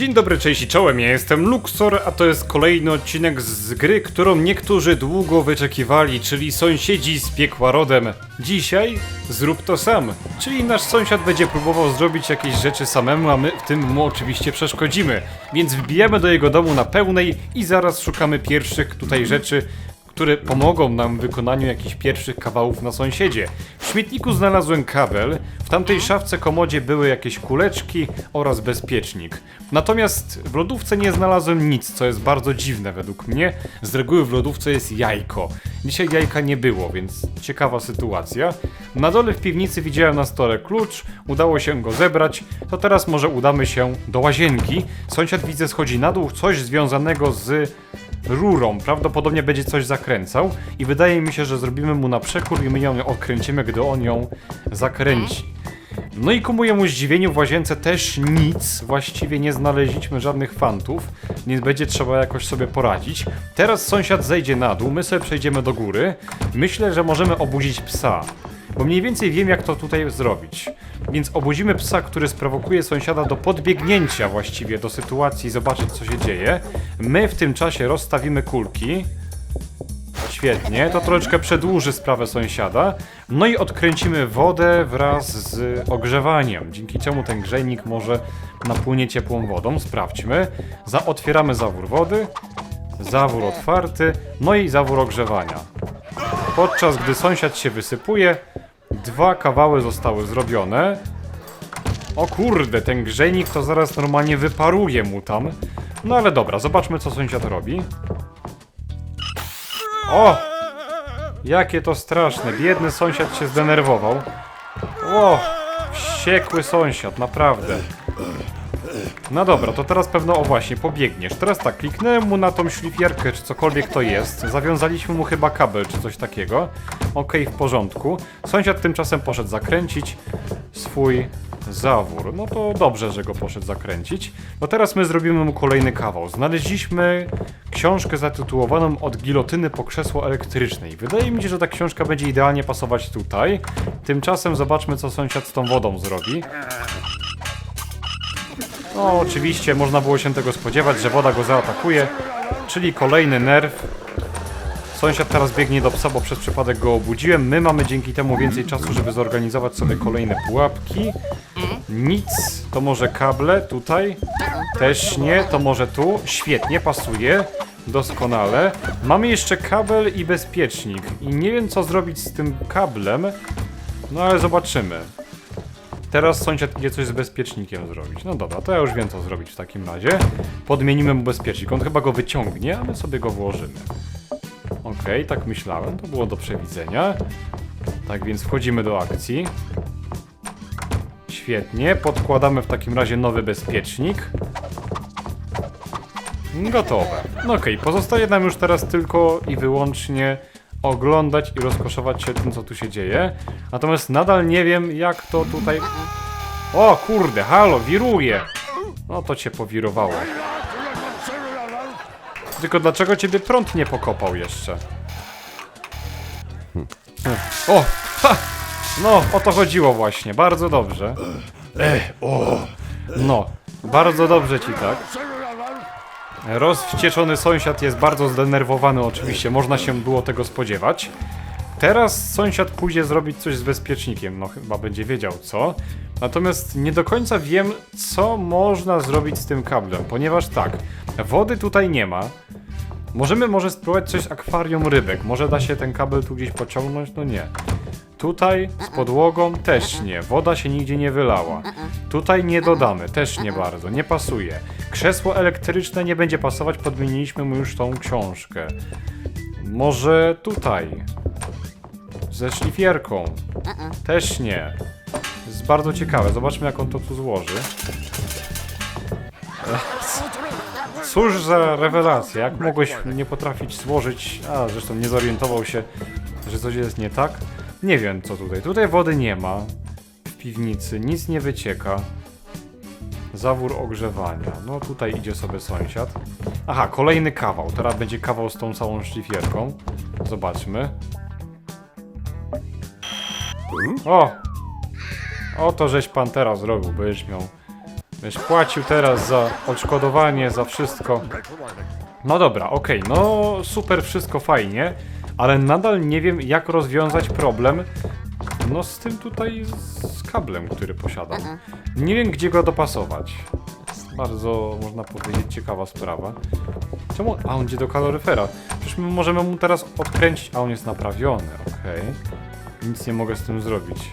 Dzień dobry, cześć i czołem, ja jestem Luxor, a to jest kolejny odcinek z gry, którą niektórzy długo wyczekiwali, czyli Sąsiedzi z piekła rodem. Dzisiaj zrób to sam, czyli nasz sąsiad będzie próbował zrobić jakieś rzeczy samemu, a my w tym mu oczywiście przeszkodzimy. Więc wbijamy do jego domu na pełnej i zaraz szukamy pierwszych tutaj rzeczy, które pomogą nam w wykonaniu jakichś pierwszych kawałów na sąsiedzie. W śmietniku znalazłem kabel, w tamtej szafce komodzie były jakieś kuleczki oraz bezpiecznik. Natomiast w lodówce nie znalazłem nic, co jest bardzo dziwne według mnie. Z reguły w lodówce jest jajko. Dzisiaj jajka nie było, więc ciekawa sytuacja. Na dole w piwnicy widziałem na stole klucz, udało się go zebrać, to teraz może udamy się do łazienki. Sąsiad widzę schodzi na dół, coś związanego z rurą. Prawdopodobnie będzie coś zakręcał i wydaje mi się, że zrobimy mu na przekór i my ją odkręcimy, gdy on ją zakręci. No i ku mojemu zdziwieniu w łazience też nic, właściwie nie znaleźliśmy żadnych fantów, więc będzie trzeba jakoś sobie poradzić. Teraz sąsiad zejdzie na dół, my sobie przejdziemy do góry. Myślę, że możemy obudzić psa, bo mniej więcej wiem jak to tutaj zrobić. Więc obudzimy psa, który sprowokuje sąsiada do podbiegnięcia właściwie do sytuacji zobaczyć co się dzieje. My w tym czasie rozstawimy kulki. Świetnie, to troszeczkę przedłuży sprawę sąsiada. No i odkręcimy wodę wraz z ogrzewaniem, dzięki czemu ten grzejnik może napłynie ciepłą wodą. Sprawdźmy. Za otwieramy zawór wody, zawór otwarty, no i zawór ogrzewania. Podczas gdy sąsiad się wysypuje, dwa kawały zostały zrobione. O kurde, ten grzejnik to zaraz normalnie wyparuje mu tam. No ale dobra, zobaczmy co sąsiad robi. O! Jakie to straszne. Biedny sąsiad się zdenerwował. O! Wściekły sąsiad, naprawdę. No dobra, to teraz pewno, o właśnie, pobiegniesz. Teraz tak, kliknąłem mu na tą szlifierkę, czy cokolwiek to jest. Zawiązaliśmy mu chyba kabel, czy coś takiego. Okej, w porządku. Sąsiad tymczasem poszedł zakręcić swój zawór. No to dobrze, że go poszedł zakręcić. No teraz my zrobimy mu kolejny kawał. Znaleźliśmy książkę zatytułowaną Od gilotyny po krzesło elektryczne. I Wydaje mi się, że ta książka będzie idealnie pasować tutaj. Tymczasem zobaczmy, co sąsiad z tą wodą zrobi. No, oczywiście można było się tego spodziewać, że woda go zaatakuje, czyli kolejny nerw. Sąsiad teraz biegnie do psa, bo przez przypadek go obudziłem. My mamy dzięki temu więcej czasu, żeby zorganizować sobie kolejne pułapki. Nic, to może kable tutaj. Też nie, to może tu. Świetnie, pasuje. Doskonale. Mamy jeszcze kabel i bezpiecznik. I nie wiem, co zrobić z tym kablem. No ale zobaczymy. Teraz sąsiad idzie coś z bezpiecznikiem zrobić. No dobra, to ja już wiem co zrobić w takim razie. Podmienimy mu bezpiecznik. On chyba go wyciągnie, a my sobie go włożymy. Okej, tak myślałem, to było do przewidzenia. Tak więc wchodzimy do akcji. Świetnie, podkładamy w takim razie nowy bezpiecznik. Gotowe. No okej, pozostaje nam już teraz tylko i wyłącznie oglądać i rozkoszować się tym, co tu się dzieje. Natomiast nadal nie wiem, jak to tutaj... O kurde, halo, wiruje! No to cię powirowało. Tylko dlaczego ciebie prąd nie pokopał jeszcze? O! Ha! No, o to chodziło właśnie, bardzo dobrze. Ech, o! No, bardzo dobrze ci tak. Rozwścieczony sąsiad jest bardzo zdenerwowany oczywiście, można się było tego spodziewać. Teraz sąsiad pójdzie zrobić coś z bezpiecznikiem, no chyba będzie wiedział co. Natomiast nie do końca wiem, co można zrobić z tym kablem, ponieważ tak, wody tutaj nie ma. Możemy może spróbować coś z akwarium rybek, może da się ten kabel tu gdzieś pociągnąć? No nie. Tutaj z podłogą też nie, woda się nigdzie nie wylała. Tutaj nie dodamy, też nie bardzo, nie pasuje. Krzesło elektryczne nie będzie pasować, podmieniliśmy mu już tą książkę. Może tutaj. Ze szlifierką. Też nie. Jest bardzo ciekawe, zobaczmy jak on to tu złoży. Cóż za rewelacja, jak mogłeś nie potrafić złożyć... A, zresztą nie zorientował się, że coś jest nie tak. Nie wiem co tutaj. Tutaj wody nie ma. W piwnicy nic nie wycieka. Zawór ogrzewania. No tutaj idzie sobie sąsiad. Aha, kolejny kawał. Teraz będzie kawał z tą całą szlifierką. Zobaczmy. O! Oto żeś pan teraz zrobił, będziesz miał Płacił teraz za odszkodowanie, za wszystko. No dobra, okej, no super, wszystko fajnie, ale nadal nie wiem jak rozwiązać problem no z tym tutaj z kablem, który posiadam. Nie wiem gdzie go dopasować. Bardzo, można powiedzieć, ciekawa sprawa. Czemu? A, on idzie do kaloryfera. Przecież my możemy mu teraz odkręcić, a on jest naprawiony, okej. Nic nie mogę z tym zrobić.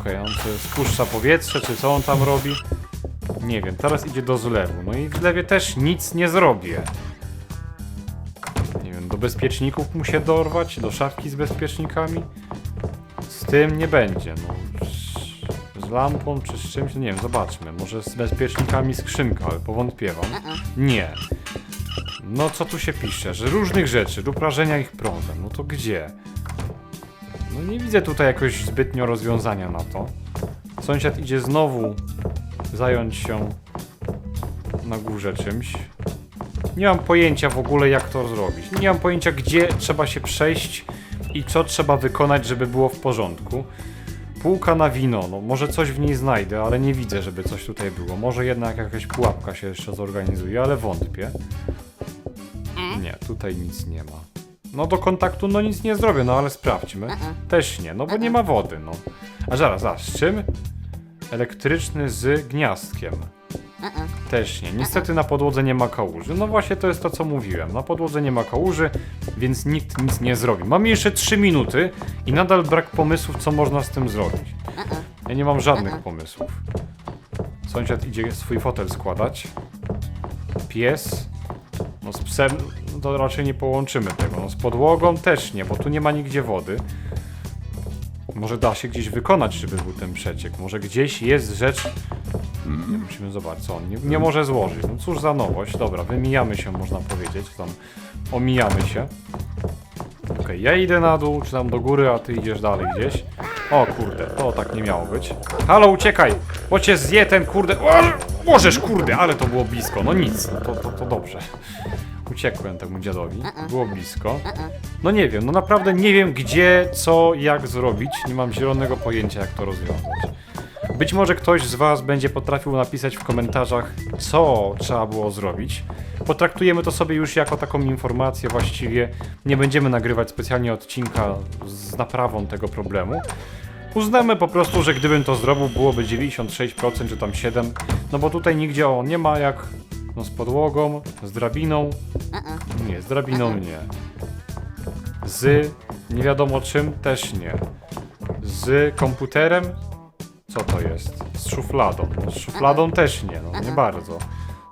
Okej, on sobie spuszcza powietrze, czy co on tam robi? Nie wiem, teraz idzie do zlewu. No i w zlewie też nic nie zrobię. Nie wiem, do bezpieczników mu się dorwać, do szafki z bezpiecznikami. Z tym nie będzie, no. Z- Z lampą czy z czymś, nie wiem, zobaczmy. Może z bezpiecznikami skrzynka, ale powątpiewam. Nie. No co tu się pisze, że różnych rzeczy, lub rażenia ich prądem. No to gdzie? No nie widzę tutaj jakoś zbytnio rozwiązania na to. Sąsiad idzie znowu zająć się na górze czymś. Nie mam pojęcia w ogóle jak to zrobić. Nie mam pojęcia gdzie trzeba się przejść i co trzeba wykonać, żeby było w porządku. Półka na wino, no może coś w niej znajdę, ale nie widzę, żeby coś tutaj było. Może jednak jakaś pułapka się jeszcze zorganizuje, ale wątpię. Nie, tutaj nic nie ma. No do kontaktu no nic nie zrobię, no ale sprawdźmy. Też nie, no bo nie ma wody, no. A zaraz, zaraz, z czym? Elektryczny z gniazdkiem. Też nie. Niestety na podłodze nie ma kałuży. No właśnie to jest to, co mówiłem. Na podłodze nie ma kałuży, więc nikt nic nie zrobi. Mamy jeszcze 3 minuty i nadal brak pomysłów, co można z tym zrobić. Ja nie mam żadnych pomysłów. Sąsiad idzie swój fotel składać. Pies. No z psem to raczej nie połączymy tego. No z podłogą też nie, bo tu nie ma nigdzie wody. Może da się gdzieś wykonać, żeby był ten przeciek. Może gdzieś jest rzecz. Nie, musimy zobaczyć, co on nie, nie może złożyć. No cóż za nowość. Dobra, wymijamy się, można powiedzieć. Tam omijamy się. Okej, ja idę na dół, czy tam do góry, a ty idziesz dalej gdzieś. O kurde, to tak nie miało być. Halo, uciekaj! Bo cię zje ten kurde. O, możesz, kurde, ale to było blisko. No nic, no to, to, to dobrze. Uciekłem temu dziadowi. Było blisko. No nie wiem, no naprawdę nie wiem gdzie, co, jak zrobić. Nie mam zielonego pojęcia, jak to rozwiązać. Być może ktoś z Was będzie potrafił napisać w komentarzach, co trzeba było zrobić. Potraktujemy to sobie już jako taką informację właściwie. Nie będziemy nagrywać specjalnie odcinka z naprawą tego problemu. Uznamy po prostu, że gdybym to zrobił, byłoby 96% czy tam 7%. No bo tutaj nigdzie o nie ma jak no z podłogą, z drabiną. Nie, z drabiną nie. Z nie wiadomo czym też nie. Z komputerem co to jest? Z szufladą. Z szufladą też nie, no nie bardzo.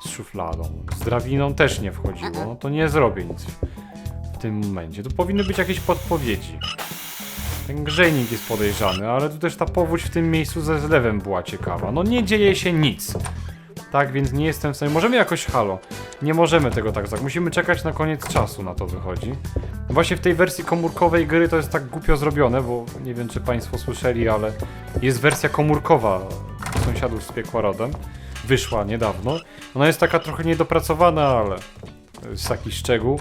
Z szufladą. Z drabiną też nie wchodziło. No to nie zrobię nic w, w tym momencie. Tu powinny być jakieś podpowiedzi. Ten grzejnik jest podejrzany, ale tu też ta powódź w tym miejscu ze zlewem była ciekawa. No nie dzieje się nic. Tak, więc nie jestem w stanie. Możemy jakoś halo. Nie możemy tego tak zrobić. Musimy czekać na koniec czasu, na to wychodzi. Właśnie w tej wersji komórkowej gry to jest tak głupio zrobione, bo nie wiem czy Państwo słyszeli, ale jest wersja komórkowa sąsiadów z piekła rodem. Wyszła niedawno. Ona jest taka trochę niedopracowana, ale jest taki szczegół.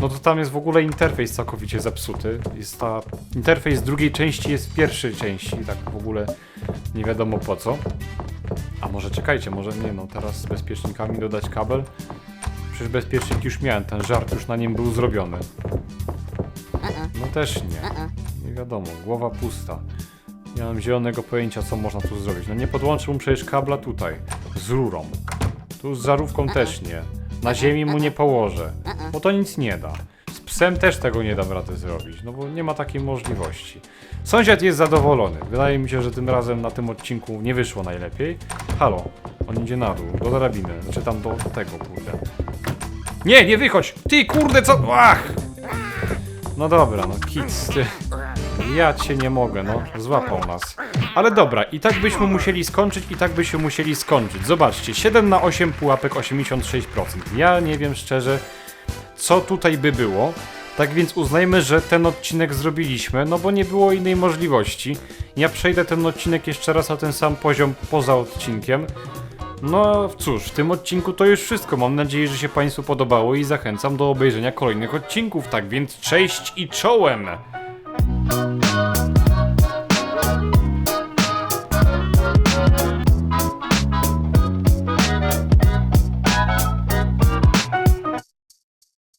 No to tam jest w ogóle interfejs całkowicie zepsuty. Jest ta interfejs drugiej części jest w pierwszej części, tak w ogóle nie wiadomo po co. Może czekajcie, może nie no, teraz z bezpiecznikami dodać kabel? Przecież bezpiecznik już miałem, ten żart już na nim był zrobiony. No też nie. Nie wiadomo, głowa pusta. Nie mam zielonego pojęcia, co można tu zrobić. No nie podłączył mu przecież kabla tutaj, z rurą. Tu z żarówką też nie. Na ziemi mu nie położę, bo to nic nie da. Psem też tego nie dam rady zrobić, no bo nie ma takiej możliwości. Sąsiad jest zadowolony. Wydaje mi się, że tym razem na tym odcinku nie wyszło najlepiej. Halo, on idzie na dół, do drabiny, czy tam do tego, kurde. Nie, nie wychodź! Ty, kurde, co? Ach! No dobra, no kids, ty. Ja cię nie mogę, no. Złapał nas. Ale dobra, i tak byśmy musieli skończyć, i tak byśmy musieli skończyć. Zobaczcie, 7 na 8 pułapek 86%. Ja nie wiem szczerze, co tutaj by było. Tak więc uznajmy, że ten odcinek zrobiliśmy, no bo nie było innej możliwości. Ja przejdę ten odcinek jeszcze raz na ten sam poziom poza odcinkiem. No cóż, w tym odcinku to już wszystko. Mam nadzieję, że się Państwu podobało i zachęcam do obejrzenia kolejnych odcinków. Tak więc cześć i czołem!